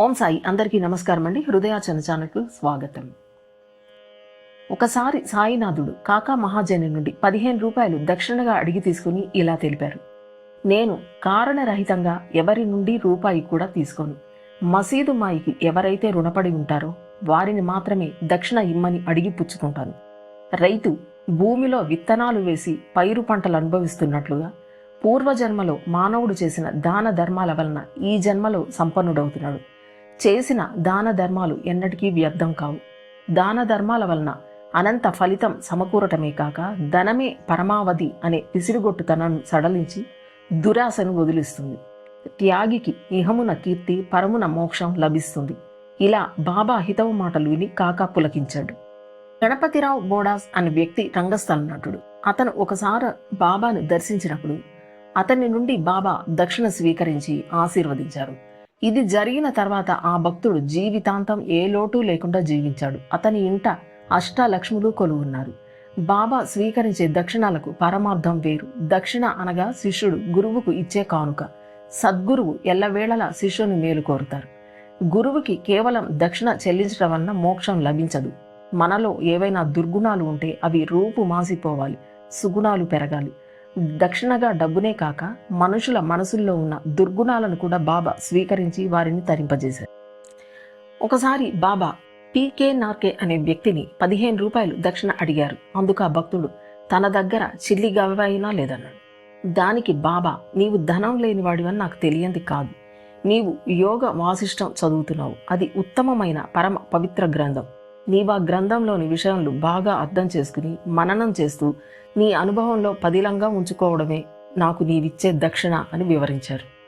ఓం సాయి అందరికీ నమస్కారం అండి. హృదయాచన ఛానల్కు స్వాగతం. ఒకసారి సాయినాథుడు కాకా మహాజని నుండి పదిహేను రూపాయలు దక్షిణగా అడిగి తీసుకుని ఇలా తెలిపారు. నేను కారణరహితంగా ఎవరి నుండి రూపాయి కూడా తీసుకోను. మసీదు మాయికి ఎవరైతే రుణపడి ఉంటారో వారిని మాత్రమే దక్షిణ ఇమ్మని అడిగి పుచ్చుకుంటాను. రైతు భూమిలో విత్తనాలు వేసి పైరు పంటలు అనుభవిస్తున్నట్లుగా పూర్వజన్మలో మానవుడు చేసిన దాన ధర్మాల వలన ఈ జన్మలో సంపన్నుడవుతున్నాడు. చేసిన దాన ధర్మాలు ఎన్నటికీ వ్యర్థం కావు. దాన ధర్మాల వలన అనంత ఫలితం సమకూరటమే కాక ధనమే పరమావధి అనే పిసిరిగొట్టుతనను సడలించి దురాశను వదిలిస్తుంది. త్యాగికి ఇహమున కీర్తి పరమున మోక్షం లభిస్తుంది. ఇలా బాబా హితవు మాటలు విని కాకా పులకించాడు. గణపతిరావు బోడాస్ అనే వ్యక్తి రంగస్థల నటుడు. అతను ఒకసారి బాబాను దర్శించినప్పుడు అతని నుండి బాబా దక్షిణ స్వీకరించి ఆశీర్వదించారు. ఇది జరిగిన తర్వాత ఆ భక్తుడు జీవితాంతం ఏ లోటు లేకుండా జీవించాడు. అతని ఇంట అష్టాలక్ష్ములు కొలువున్నారు. బాబా స్వీకరించే దక్షిణాలకు పరమార్థం వేరు. దక్షిణ అనగా శిష్యుడు గురువుకు ఇచ్చే కానుక. సద్గురువు ఎల్లవేళలా శిష్యుని మేలు కోరుతారు. గురువుకి కేవలం దక్షిణ చెల్లించడం వలన మోక్షం లభించదు. మనలో ఏవైనా దుర్గుణాలు ఉంటే అవి రూపు మాసిపోవాలి. సుగుణాలు పెరగాలి. దక్షిణగా డబ్బునే కాక మనుషుల మనసుల్లో ఉన్న దుర్గుణాలను కూడా బాబా స్వీకరించి వారిని తరింపజేశారు. ఒకసారి బాబా పీకే నార్కే అనే వ్యక్తిని పదిహేను రూపాయలు దక్షిణ అడిగారు. అందుకు ఆ భక్తుడు తన దగ్గర చిల్లి గవైనా లేదన్నాడు. దానికి బాబా నీవు ధనం లేనివాడివని నాకు తెలియంది కాదు. నీవు యోగ వాసిష్టం చదువుతున్నావు. అది ఉత్తమమైన పరమ పవిత్ర గ్రంథం. నీవు ఆ గ్రంథంలోని విషయాలు బాగా అర్థం చేసుకుని మననం చేస్తూ నీ అనుభవంలో పదిలంగా ఉంచుకోవడమే నాకు నీవిచ్చే దక్షిణ అని వివరించారు.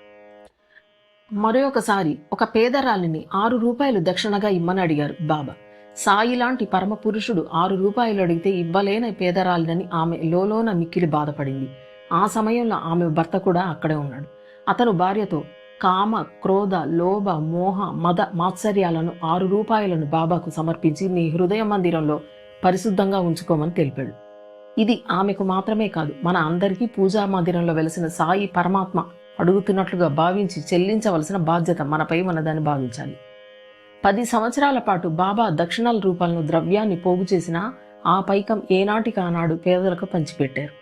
మరొకసారి ఒక పేదరాలిని ఆరు రూపాయలు దక్షిణగా ఇమ్మని అడిగారు బాబా. సాయి లాంటి పరమ పురుషుడు ఆరు రూపాయలు అడిగితే ఇవ్వలేని పేదరాలినని ఆమె లోలోన మిక్కిలి బాధపడింది. ఆ సమయంలో ఆమె భర్త కూడా అక్కడే ఉన్నాడు. అతను భార్యతో కామ క్రోధ లోభ మోహ మద మాత్సర్యాలను ఆరు రూపాయలను బాబాకు సమర్పించి నీ హృదయ మందిరంలో పరిశుద్ధంగా ఉంచుకోమని తెలిపాడు. ఇది ఆమెకు మాత్రమే కాదు మన అందరికీ పూజా మందిరంలో వెలిసిన సాయి పరమాత్మ అడుగుతున్నట్లుగా భావించి చెల్లించవలసిన బాధ్యత మనపై ఉన్నదని భావించాలి. పది సంవత్సరాల పాటు బాబా దక్షిణాల రూపాలను ద్రవ్యాన్ని పోగు చేసిన ఆ పైకం ఏనాటికి ఆనాడు పేదలకు పంచిపెట్టారు.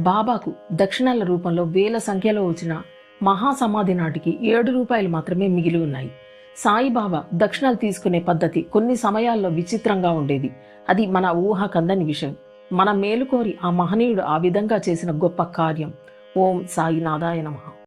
బాబాకు దక్షిణాల రూపంలో వేల సంఖ్యలో వచ్చిన మహాసమాధి నాటికి ఏడు రూపాయలు మాత్రమే మిగిలి ఉన్నాయి. సాయిబాబా దక్షిణాలు తీసుకునే పద్ధతి కొన్ని సమయాల్లో విచిత్రంగా ఉండేది. అది మన ఊహ కందని విషయం. మన మేలుకోరి ఆ మహనీయుడు ఆ విధంగా చేసిన గొప్ప కార్యం. ఓం సాయినాథాయ నమః.